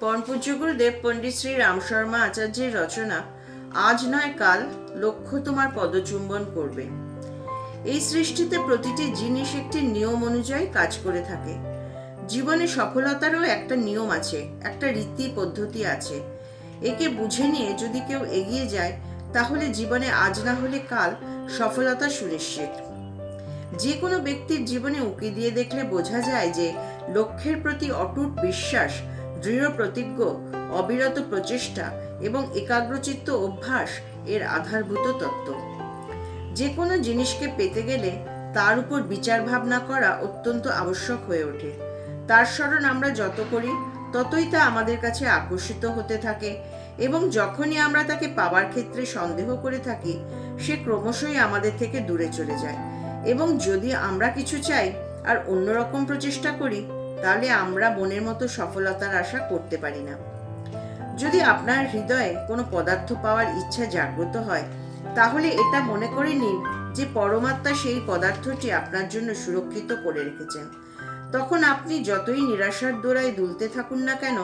পরমপূজ্য গুরুদেব পণ্ডিত শ্রী রাম শর্মা আচার্যের রচনা, আজ নয় কাল লক্ষ্য তোমার পদচুম্বন করবে। এই সৃষ্টিতে প্রতিটি জিনিস একটি নিয়ম অনুযায়ী কাজ করে থাকে। জীবনে সফলতারও একটা নিয়ম আছে, একটা রীতি পদ্ধতি আছে। একে বুঝে নিয়ে যদি কেউ এগিয়ে যায়, তাহলে জীবনে আজ না হলে কাল সফলতা সুনিশ্চিত। যে কোনো ব্যক্তির জীবনে উঁকি দিয়ে দেখলে বোঝা যায় যে লক্ষ্যের প্রতি অটুট বিশ্বাস দৃঢ় প্রতিজ্ঞ, অবিরত প্রচেষ্টা এবং একাগ্রচিত্ত অভ্যাস এর আধারভূত তত্ত্ব। যে কোনো জিনিসকে পেতে গেলে তার উপর বিচার ভাবনা করা অত্যন্ত আবশ্যক হয়ে ওঠে। তার স্মরণ আমরা যত করি, ততই তা আমাদের কাছে আকর্ষিত হতে থাকে এবং যখনই আমরা তাকে পাওয়ার ক্ষেত্রে সন্দেহ করে থাকি, সে ক্রমশই আমাদের থেকে দূরে চলে যায় এবং যদি আমরা কিছু চাই আর অন্যরকম প্রচেষ্টা করি তাহলে আমরা মনের মতো সফলতার আশা করতে পারি না। যদি আপনার হৃদয়ে কোনো পদার্থ পাওয়ার ইচ্ছা জাগ্রত হয়, তাহলে এটা মনে করে নিন যে পরমাত্মা সেই পদার্থটি আপনার জন্য সুরক্ষিত করে রেখেছেন। তখন আপনি যতই নিরাশার দোড়ায় দুলতে থাকুন না কেন,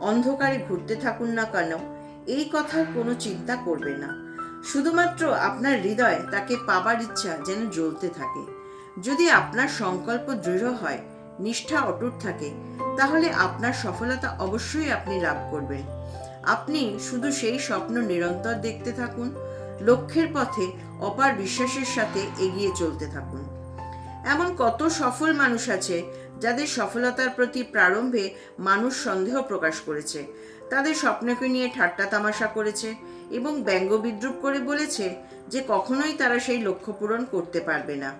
অন্ধকারে ঘুরতে থাকুন না কেন, এই কথার কোনো চিন্তা করবে না। শুধুমাত্র আপনার হৃদয় তাকে পাবার ইচ্ছা যেন জ্বলতে থাকে। যদি আপনার সংকল্প দৃঢ় হয় নিষ্ঠা অটুট থাকে, তাহলে আপনার সফলতা অবশ্যই আপনি লাভ করবেন। আপনি শুধু সেই স্বপ্ন নিরন্তর দেখতে থাকুন, লক্ষ্যের পথে অপার বিশ্বাসের সাথে এগিয়ে চলতে থাকুন। এমন কত সফল মানুষ আছে, যাদের সফলতার প্রতি প্রারম্ভে মানুষ সন্দেহ প্রকাশ করেছে, তাদের স্বপ্নকে নিয়ে ঠাট্টা তামাশা করেছে এবং ব্যঙ্গ বিদ্রুপ করে বলেছে যে কখনোই তারা সেই লক্ষ্য পূরণ করতে পারবে না।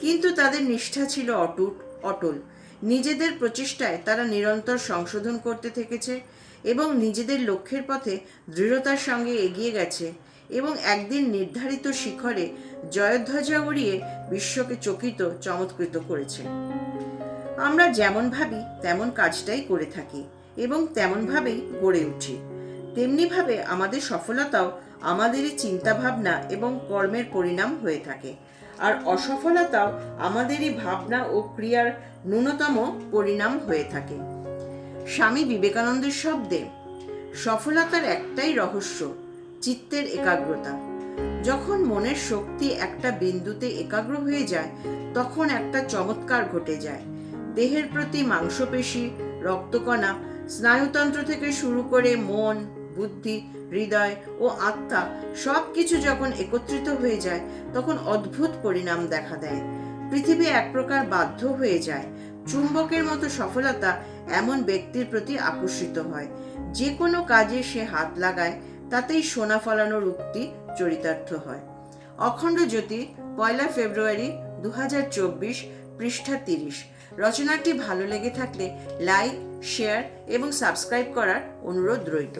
কিন্তু তাদের নিষ্ঠা ছিল অটুট অটল। নিজেদের প্রচেষ্টায় তারা নিরন্তর সংশোধন করতে থেকেছে এবং নিজেদের লক্ষ্যের পথে দৃঢ়তার সঙ্গে এগিয়ে গেছে এবং একদিন নির্ধারিত শিখরে জয়ধ্বজা উড়িয়ে বিশ্বকে চকিত, চমৎকৃত করেছে। আমরা যেমন ভাবি, তেমন কাজটাই করে থাকি এবং তেমনভাবেই গড়ে উঠি। তেমনিভাবে আমাদের সফলতাও আমাদেরই চিন্তাভাবনা এবং কর্মের পরিণাম হয়ে থাকে। আর অসফলতাও আমাদেরই ভাবনা ও ক্রিয়ার ন্যূনতম পরিণাম হয়ে থাকে। স্বামী বিবেকানন্দের শব্দে, সফলতার একটাই রহস্য, চিত্তের একাগ্রতা। যখন মনের শক্তি একটা বিন্দুতে একাগ্র হয়ে যায়, তখন একটা চমৎকার ঘটে যায়। দেহের প্রতি মাংসপেশি, রক্তকণা, স্নায়ুতন্ত্র থেকে শুরু করে মন বুদ্ধি, হৃদয় ও আত্মা সব কিছু যখন একত্রিত হয়ে যায়, তখন অদ্ভুত পরিণাম দেখা দেয়। পৃথিবী এক প্রকার বাধ্য হয়ে যায়। চুম্বকের মতো সফলতা এমন ব্যক্তির প্রতি আকর্ষিত হয়। যে কোনো কাজে সে হাত লাগায়, তাতেই সোনা ফলানোর উক্তি চরিতার্থ হয়। অখণ্ড জ্যোতি, পয়লা ফেব্রুয়ারি দু হাজার চব্বিশ, পৃষ্ঠা তিরিশ। রচনাটি ভালো লেগে থাকলে লাইক, শেয়ার এবং সাবস্ক্রাইব করার অনুরোধ রইল।